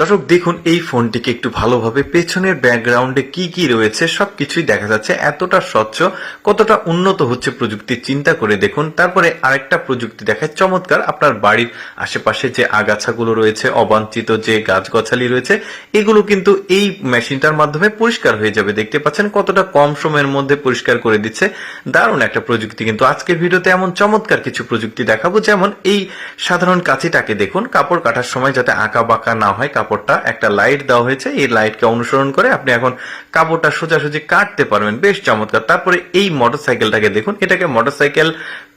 দর্শক, দেখুন এই ফোনটিকে একটু ভালোভাবে পেছনের ব্যাকগ্রাউন্ডে কি কি রয়েছে, সবকিছুই দেখা যাচ্ছে এতটা স্বচ্ছ, কতটা উন্নত হচ্ছে প্রযুক্তি চিন্তা করে দেখুন। তারপরে আরেকটা প্রযুক্তি দেখায়, চমৎকার আপনার বাড়ির আশেপাশে যে আগাছাগুলো রয়েছে, অবাঞ্ছিত যে গাছগছালি রয়েছে, এগুলো কিন্তু এই মেশিনটার মাধ্যমে পরিষ্কার হয়ে যাবে। দেখতে পাচ্ছেন কতটা কম সময়ের মধ্যে পরিষ্কার করে দিচ্ছে। দারুণ একটা প্রযুক্তি কিন্তু আজকের ভিডিওতে এমন চমৎকার কিছু প্রযুক্তি দেখাবো, যেমন এই সাধারণ কাঁচিটাকে দেখুন, কাপড় কাটার সময় যাতে আঁকা বাঁকা না হয় কাপড়টা একটা লাইট দেওয়া হয়েছে। এই লাইটকে অনুসরণ করে আপনি এখন কাপড়টা সোজাসুজি কাটতে পারবেন। বেশ চমৎকার। তারপরে এই মোটরসাইকেলটাকে দেখুন। এটাকে মোটরসাইকেল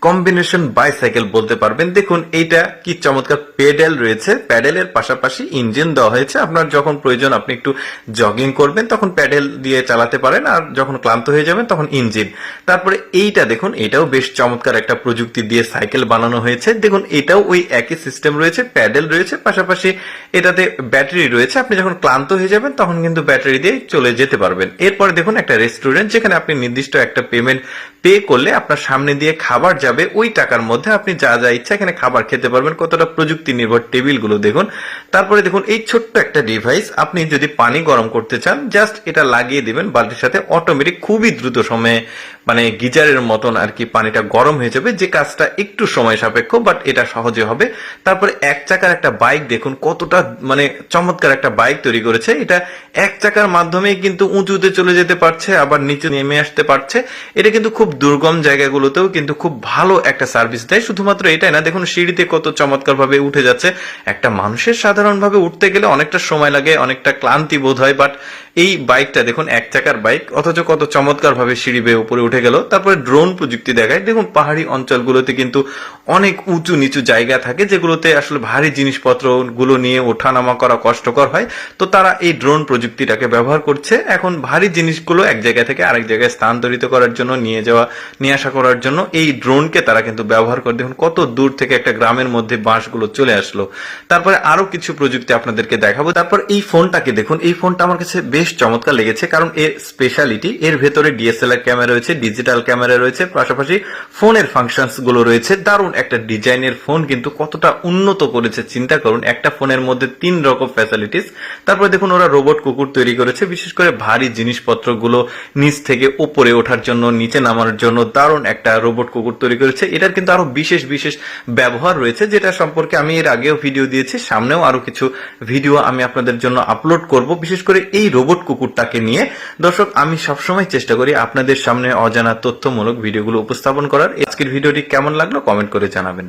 কম্বিনেশন বাইসাইকেল বলতে পারবেন। দেখুন, এইটা কি চমৎকার পেডেল রয়েছে। প্যাডেলের পাশাপাশি ইঞ্জিন দেওয়া হয়েছে। আপনার যখন প্রয়োজন, আপনি একটু জগিং করবেন, তখন প্যাডেল দিয়ে চালাতে পারেন। আর যখন ক্লান্ত হয়ে যাবেন, তখন ইঞ্জিন তারপরে এইটা দেখুন, এটাও বেশ চমৎকার একটা প্রযুক্তি দিয়ে সাইকেল বানানো হয়েছে। দেখুন, এটাও ওই একই সিস্টেম রয়েছে প্যাডেল রয়েছে। পাশাপাশি এটাতে ব্যাটারি রয়েছে। আপনি যখন ক্লান্ত হয়ে যাবেন, তখন কিন্তু ব্যাটারি দিয়ে চলে যেতে পারবেন। এরপরে দেখুন একটা রেস্টুরেন্ট যেখানে আপনি নির্দিষ্ট একটা পেমেন্ট পে করলে আপনার সামনে দিয়ে খাবার যাবে। ওই টাকার মধ্যে আপনি যা যা ইচ্ছা এখানে খাবার খেতে পারবেন, কতটা প্রযুক্তি নির্ভর টেবিলগুলো দেখুন। তারপরে দেখুন, এই ছোট্ট একটা ডিভাইস আপনি যদি পানি গরম করতে চান জাস্ট এটা লাগিয়ে দিবেন, বালতির সাথে অটোমেটিক খুবই দ্রুত সময়ে মানে গিজারের মতন আর কি পানিটা গরম হয়ে যাবে। যে কাজটা একটু সময় সাপেক্ষ বাট এটা সহজে হবে। তারপরে এক চাকার একটা বাইক দেখুন, কতটা মানে চমৎকার একটা বাইক তৈরি করেছে। এটা এক চাকার মাধ্যমে কিন্তু উঁচুতে চলে যেতে পারছে, আবার নিচে নেমে আসতে পারছে। এটা কিন্তু খুব দুর্গম জায়গাগুলোতেও কিন্তু খুব ভালো একটা সার্ভিস দেয়। শুধুমাত্র এটাই না, দেখুন, সিঁড়িতে কত চমৎকার ভাবে উঠে যাচ্ছে। একটা মানুষের সাধারণভাবে উঠতে গেলে অনেকটা সময় লাগে, অনেকটা ক্লান্তি বোধ হয় বাট এই বাইকটা দেখুন, এক চাকার বাইক অথচ কত চমৎকার ভাবে সিঁড়ি বেয়ে উপরে উঠে গেল। তারপরে ড্রোন প্রযুক্তি দেখায়। দেখুন, পাহাড়ি অঞ্চলগুলোতে কিন্তু অনেক উঁচু নিচু জায়গা থাকে, যেগুলোতে আসলে ভারী জিনিসপত্রগুলো নিয়ে ওঠানামা করা কষ্টকর হয়। তো তারা এই ড্রোন প্রযুক্তিটাকে ব্যবহার করছে। এখন ভারী জিনিসগুলো এক জায়গা থেকে আরেক জায়গায় স্থানান্তরিত করার জন্য, নিয়ে যাওয়া, নিয়ে আসা করার জন্য এই ড্রোনকে তারা কিন্তু ব্যবহার করে। দেখুন, কত দূর থেকে একটা গ্রামের মধ্যে বাঁশগুলো চলে আসলো। তারপরে আরও কিছু প্রযুক্তি আপনাদেরকে দেখাবো। তারপর এই ফোনটাকে দেখুন, এই ফোনটা আমার কাছে বেশ চমৎকার লেগেছে, কারণ এর স্পেশালিটি এর ভেতরে ডিএসএলআর ক্যামেরা রয়েছে ডিজিটাল ক্যামেরা রয়েছে, পাশাপাশি ফোনের ফাংশনসগুলো রয়েছে। দারুণ একটা ডিজাইনের ফোন কিন্তু কতটা উন্নত করেছে, চিন্তা করুন, একটা ফোনের মধ্যে তিন রকম ফ্যাসিলিটিস তারপরে দেখুন, ওরা রোবট কুকুর তৈরি করেছে, বিশেষ করে ভারী জিনিসপত্রগুলো নিচ থেকে উপরে ওঠার জন্য, নিচে নামার জন্য দারুণ একটা রোবট কুকুর তৈরি করেছে। এটার কিন্তু আরও বিশেষ বিশেষ ব্যবহার রয়েছে, যেটা সম্পর্কে আমি এর আগেও ভিডিও দিয়েছি, সামনেও আরও কিছু ভিডিও আমি আপনাদের জন্য আপলোড করব। বিশেষ করে এই রোবট কুকুরটাকে নিয়ে। দর্শক, আমি সবসময় চেষ্টা করি আপনাদের সামনে অজানা তথ্যমূলক ভিডিওগুলো উপস্থাপন করার। আজকের ভিডিওটি কেমন লাগল কমেন্ট করে জানাবেন।